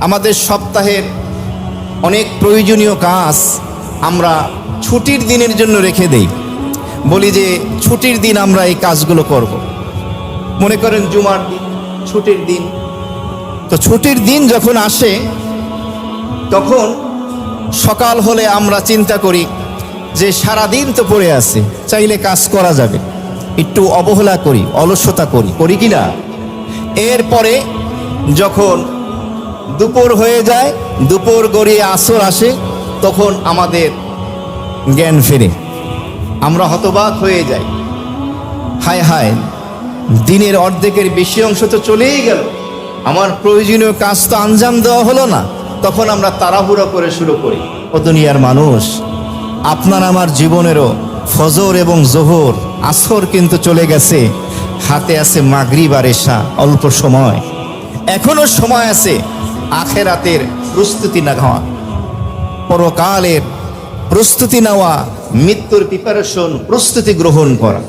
আমাদের সপ্তাহের অনেক প্রয়োজনীয় কাজ আমরা ছুটির দিনের জন্য রেখে দেই। বলি যে ছুটির দিন আমরা এই কাজগুলো করব। মনে করেন জুমার দিন, ছুটির দিন। তো ছুটির দিন যখন আসে, তখন সকাল হলে আমরা চিন্তা করি যে সারা দিন তো পড়ে আছে, চাইলে কাজ করা যাবে। একটু অবহেলা করি, অলসতা করি করি কি না? এরপরে যখন দুপুর হয়ে যায়, দুপুর গড়িয়ে আসর আসে, তখন আমাদের জ্ঞান ফেরে। আমরা হতবাক হয়ে যাই। হায় হায়, দিনের অর্ধেকের বেশি অংশ তো চলেই গেল। আমার প্রয়োজনীয় কাজ তো আঞ্জাম দেওয়া হলো না। তখন আমরা তাড়াহুড়ো করে শুরু করি। ও দুনিয়ার মানুষ, আপনার আমার জীবনেরও ফজর এবং জোহর আসর কিন্তু চলে গেছে। হাতে আছে মাগরিব আর এশা, অল্প সময়। এখনও সময় আছে। আখেরাতের প্রস্তুতি না নেওয়া পরকালের প্রস্তুতি নেওয়া মৃত্যুর প্রিপারেশন প্রস্তুতি গ্রহণ করা।